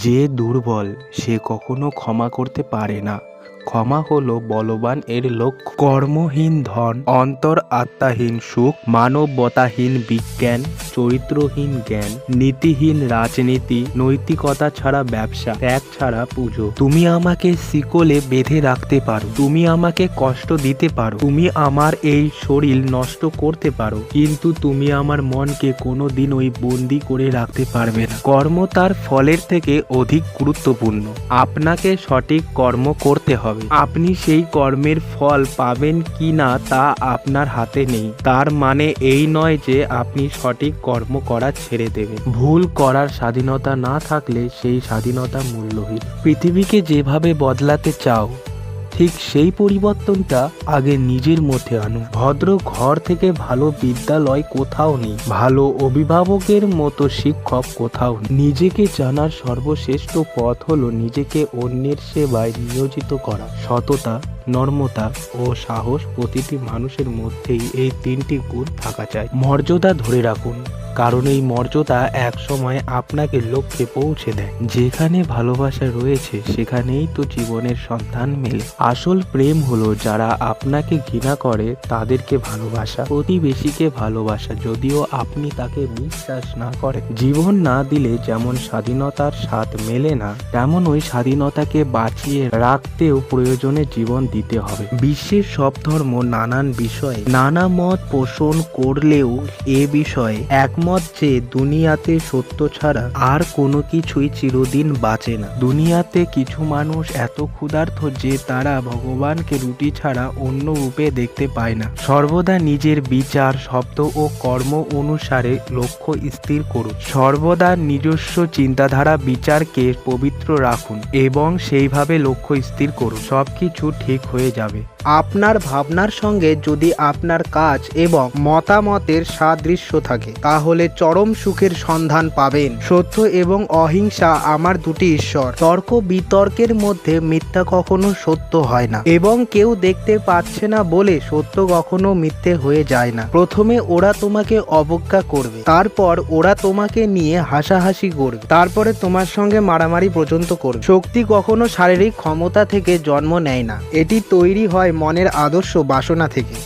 যে দুর্বল সে কখনো ক্ষমা করতে পারে না। ক্ষমা হলো বলবান এর লক্ষ্য। কর্মহীন ধন, অন্তর আত্মাহীন সুখ, মানবতাহীন বিজ্ঞান, চরিত্রহীন জ্ঞান, নীতিহীন রাজনীতি, নৈতিকতা ছাড়া ব্যবসা, ত্যাগ ছাড়া পুজো। তুমি আমাকে শিকলে বেঁধে রাখতে পারো। তুমি আমাকে কষ্ট দিতে পারো। তুমি আমার এই শরীর নষ্ট করতে পারো। কিন্তু তুমি আমার মনকে কোনো দিন ওই বন্দি করে রাখতে পারবে না। কর্ম তার ফলের থেকে অধিক গুরুত্বপূর্ণ। আপনাকে সঠিক কর্ম করতে হবে। আপনি সেই কর্মের ফল পাবেন কি না তা আপনার হাতে নেই। তার মানে এই নয় যে আপনি সঠিক কর্ম করা ছেড়ে দেবেন। ভুল করার স্বাধীনতা না থাকলে সেই স্বাধীনতা মূল্যহীন। পৃথিবীকে যেভাবে বদলাতে চাও ঠিক সেই পরিবর্তনটা আগে নিজের মধ্যে আনো ভদ্র ঘর থেকে ভালো বিদ্যালয় কোথাও নেই। ভালো অভিভাবকের মতো শিক্ষক কোথাও নেই। নিজেকে জানার সর্বশ্রেষ্ঠ পথ হলো নিজেকে অন্যের সেবায় নিয়োজিত করা। সততা নর্মতা ও সাহস প্রতিটি মানুষের মধ্যেই এই তিনটি গুণ থাকা চাই। মর্যাদা ধরে রাখুন, কারণ এই মর্যাদা এক সময় আপনাকে লক্ষ্যে পৌঁছে দেয়। যেখানে ভালোবাসা রয়েছে, সেখানেই তো জীবনের সন্ধান মেলে। আসল প্রেম হলো যারা আপনাকে ঘৃণা করে, তাদেরকে ভালোবাসা। প্রতিবেশীকে ভালোবাসা, যদিও আপনি তাকে বিশ্বাস না করেন। জীবন না দিলে যেমন স্বাধীনতার স্বাদ মেলে না, তেমন ওই স্বাধীনতাকে বাঁচিয়ে রাখতেও প্রয়োজনে জীবন দিতে হবে। বিশ্বের সব ধর্ম নানান বিষয়ে, নানা মত পোষণ করলেও এ বিষয়ে একমত যে দুনিয়াতে সত্য ছাড়া আর কোনো কিছুই চিরদিন বাঁচে না। দুনিয়াতে কিছু মানুষ এত ক্ষুধার্ত যে তারা ভগবানকে রুটি ছাড়া অন্য রূপে দেখতে পায় না। সর্বদা নিজের বিচার, শব্দ ও কর্ম অনুসারে লক্ষ্য স্থির করুন। সর্বদা নিজস্ব চিন্তাধারা, বিচারকে পবিত্র রাখুন এবং সেইভাবে লক্ষ্য স্থির করুন। সবকিছু ঠিক হয়ে যাবে। আপনার ভাবনার সঙ্গে যদি আপনার কাজ এবং মতামতের সাদৃশ্য থাকে, তাহলে চরম সুখের সন্ধান পাবেন। সত্য এবং অহিংসা আমার দুটি ঈশ্বর। তর্ক বিতর্কের মধ্যে মিথ্যা কখনো সত্য হয় না এবং কেউ দেখতে পাচ্ছে না বলে সত্য কখনো মিথ্যে হয়ে যায় না। প্রথমে ওরা তোমাকে অবজ্ঞা করবে, তারপর ওরা তোমাকে নিয়ে হাসাহাসি করবে, তারপরে তোমার সঙ্গে মারামারি পর্যন্ত করবে। শক্তি কখনো শারীরিক ক্ষমতা থেকে জন্ম নেয় না। এটি তৈরি হয় মনের আদর্শ বাসনা থেকে।